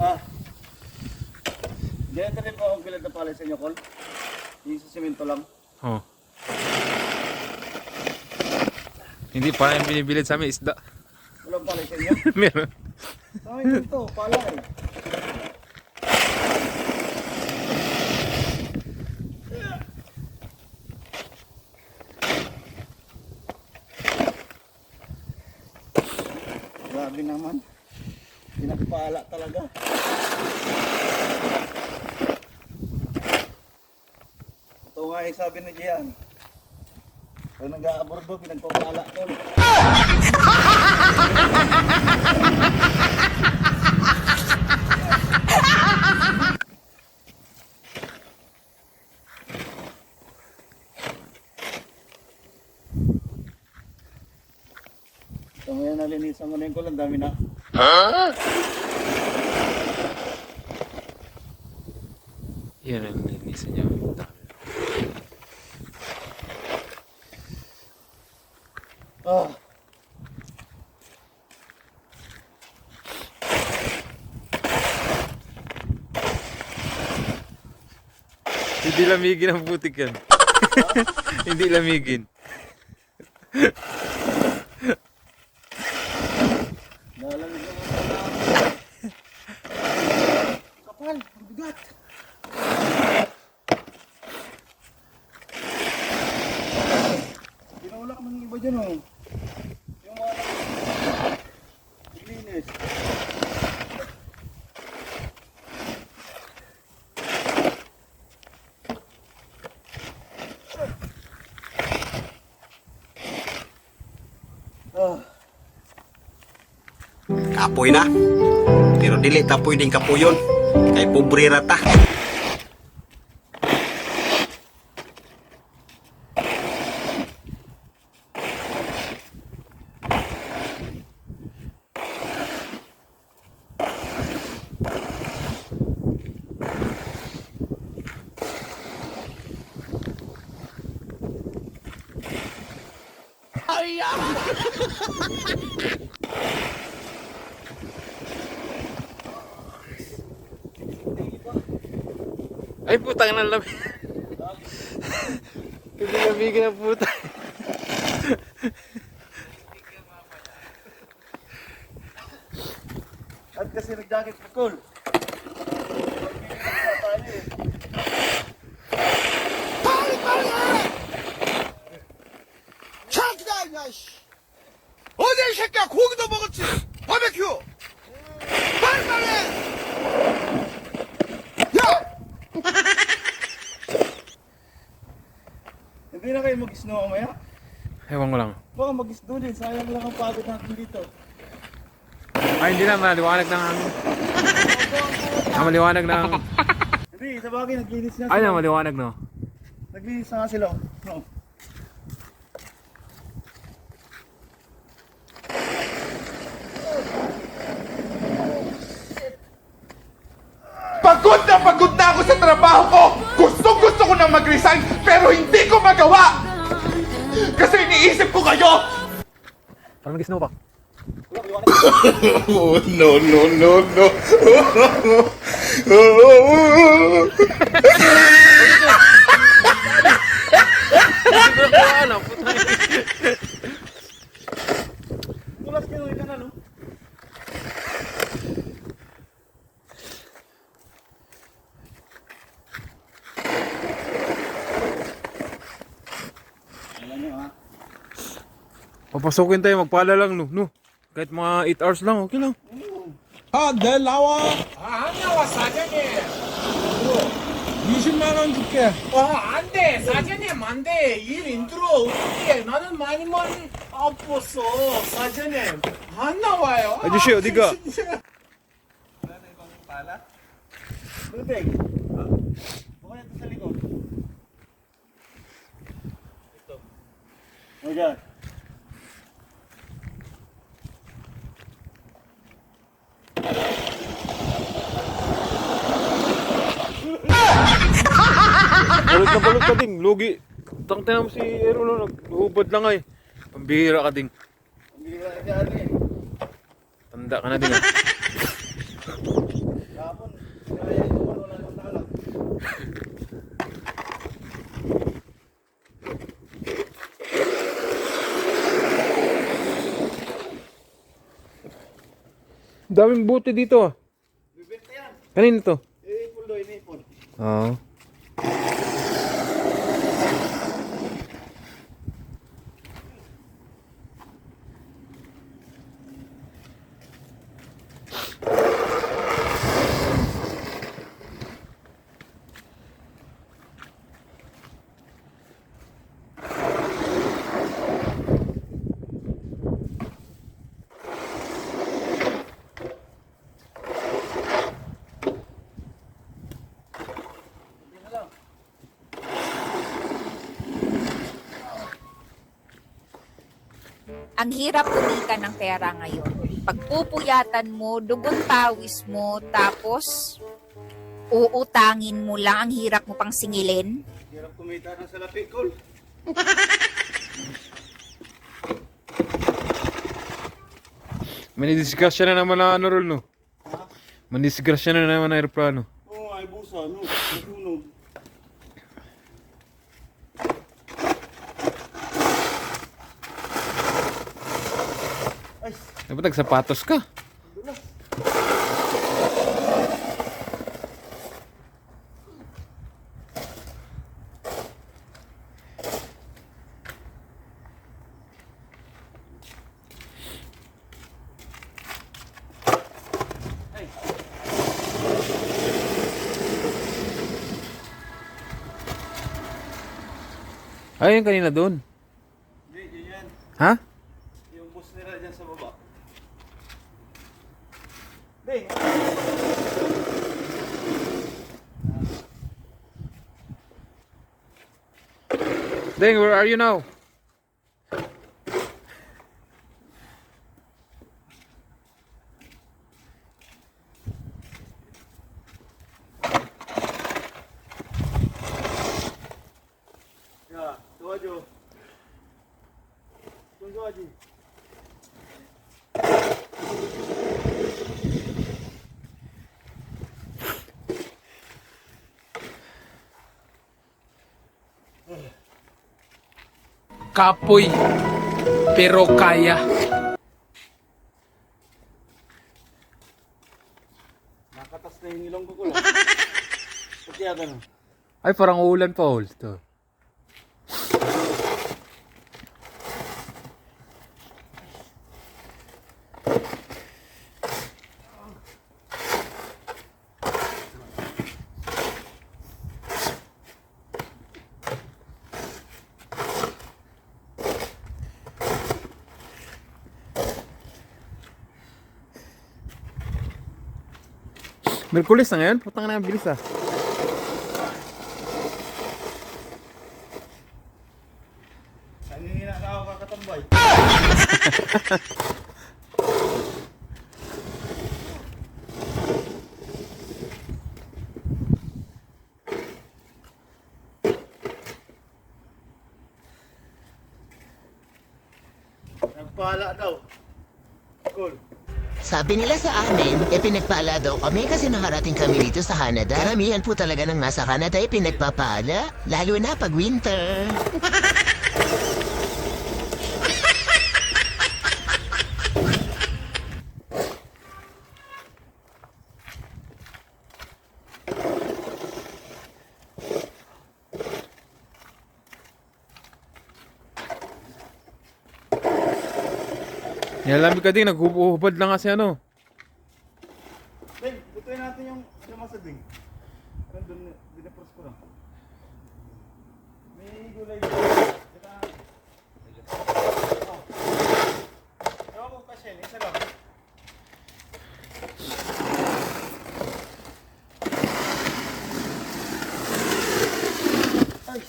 Ah. Rin po akong pilag na pala sa inyo, Col. Yung sa simento lang. Oh. Hindi pa yung binibilid sa amin isda. Walang pala sa inyo. Meron. Sa akin dito, pala eh. Grabe naman. Pinagpala talaga. Ito nga yung sabi ni Gian. Pag nag-aabordo, pinagpapala ko. So ngayon nalinisan ko na yung kulang, dami na. Yan ang linisan niya. Dami. Ah, Hindi lamigin ang putik yan. Hindi lamigin. nalamig naman pala. Kapal, ang bigat. Pinulak ng iba dyan oh. Yung mga naglinis. Ah. Kapoy na. Pero dili ta pwedeng kapuyon. Kay pobre ra ta. Ay putang ng lamig. Hindi lamigin ang puta. At kasi nag-jacket ko, cool. Hindi na kayo mag-snow mamaya? Ewan ko lang. Baka mag-snow din, sayang lang ang pagod natin dito. Ay hindi na maliwanag ng ano. Ah, maliwanag ng... Hindi, sa bagay, naglinis na Ay sila. na maliwanag no. Naglinis na nga sila. No. pagod na pagod na ako sa trabaho ko mag-resign pero hindi ko magawa kasi iniisip ko kayo Parang nag-snow pa. oh, no no no no ano? Puta. Tulas kayo yung kanal, no? Alam nyo, ha? Papasukin tayo magpala lang no. no. Kahit mga 8 hours lang okay lang. 아, 내일 나와. 아, 안 나와, 사장님. 20만 원 줄게. 아, 안 돼. 사장님, 안 돼. 일 힘들어. 어떻게. 나는 많이 많이 아팠어. 사장님. 안 나와요. 아저씨, 어디가? 진짜. Luteng. Bukaya ito sa likod. Ito. O dyan. Balot na balot ka ding. Lugi. Tang mo si Errol. Naghubad lang ay. Pambihira ka ding. Ang bihira ka eh. Tanda ka na ding ah. Kapon, kaya ito wala nang Daming buti dito ah. Bibenta yan. Kanino to? Eh, ipon do, inipon. Oo. Ang hirap kumita ng pera ngayon. Pagpupuyatan mo, dugon pawis mo, tapos uutangin mo lang, ang hirap mo pang singilin. Hirap kumita ng salapi, Col. Manidisgrasya na naman ang ano rol no. Manidisgrasya na naman ang aeroplano. Oo, ay busa, no? Nasunog. Ay, Dapat nagsapatos ka. Ayun kanina doon. hindi, yun yan. Ha? Hey. Ding, where are you now? Yeah, told you. Kapoy. Pero kaya. Nakatas na yung ilong ko ko. No. Ay, parang ulan pa, Hol. Merkulis na ngayon? Putang na, bilis ah. Nangihina na ako kakatambay. Nagpala daw. Cool. Sabi nila sa amin, e pinagpala daw kami kasi nakarating kami dito sa Canada. Karamihan po talaga ng nasa Canada ay pinagpapala, lalo na pag winter. Nilalamig ka din, naghuhubad lang kasi ano. Ding, butuin natin yung lumasa ding. Parang dun, dinapros ko lang. May gulay dito. Teka. Oh. Ewan ko pa siya, isa lang. Ay!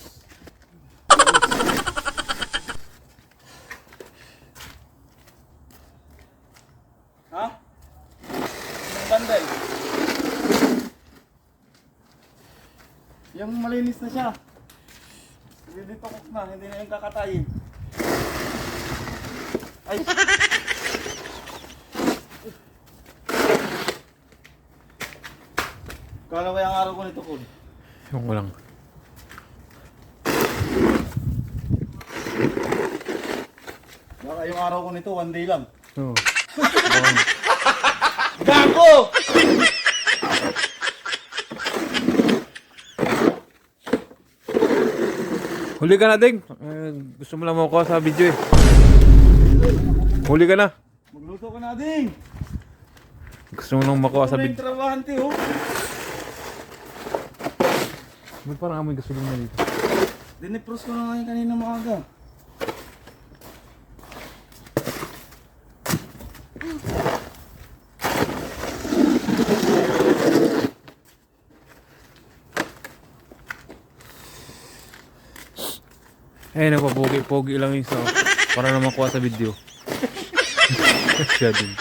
Ha? Yung banday. Yung malinis na siya. Hindi dito cook na, hindi na yung kakatayin. Ay! Kala mo yung araw ko nito, Kun? Yung ko lang. Baka yung araw ko nito, one day lang. Oo. Gago! Huli ka na, Ding. Eh, gusto mo lang makuha sa video eh. Huli ka na. Magluto ka na, Ding! Gusto mo lang makuha sa video. trabahante, oh? Ba't parang amoy gasolina dito? Dinipros ko na nga yung kanina maaga. Eh, napapogi-pogi lang yung oh. Para na makuha sa video. Siya din.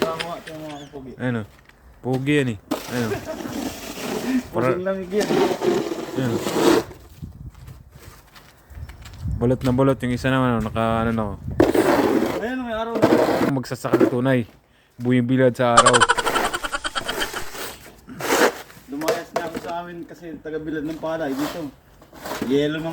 Ako, Pogi. Ayun o. Pogi yan eh. Ayun o. Para, ayun. Balot na balot. Yung isa naman, oh, naka ano na. oh. Ayun, may araw na. Magsasaka tunay. Buwing bilad sa araw. Lumayas na ako sa amin kasi taga-bilad ng palay dito. Yelo ako,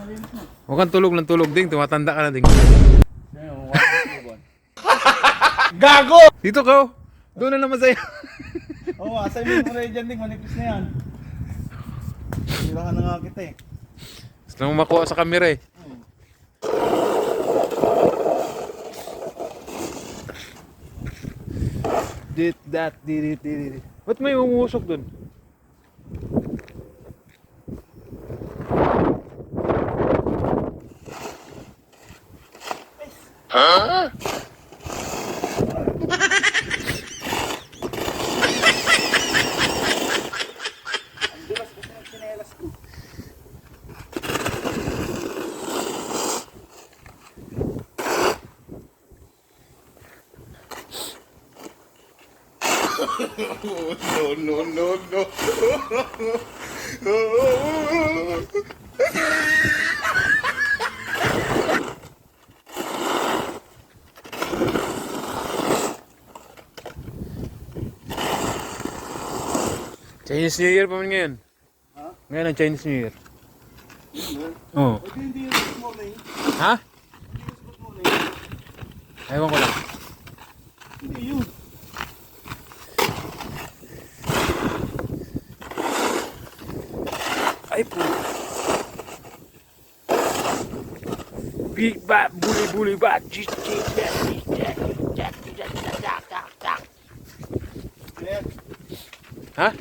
malinis na. Huwag kang tulog ng tulog ding. Tumatanda ka na ding. Gago! Dito ka oh. Doon na naman sa'yo. Oo, oh, assignment mo rin dyan, Ding. Manipis na yan. Hirahan na nga kita eh. Gusto mo makuha sa camera eh. Dit, dat, dirit, dirit. Ba't may umusok dun? Huh? no, no, no, no. Chinese New Year pa man ngayon. Ha? Ngayon ang Chinese New Year. Oo. Oh. Ha? Ewan ko lang. big bat bully bully bat just keep that Huh?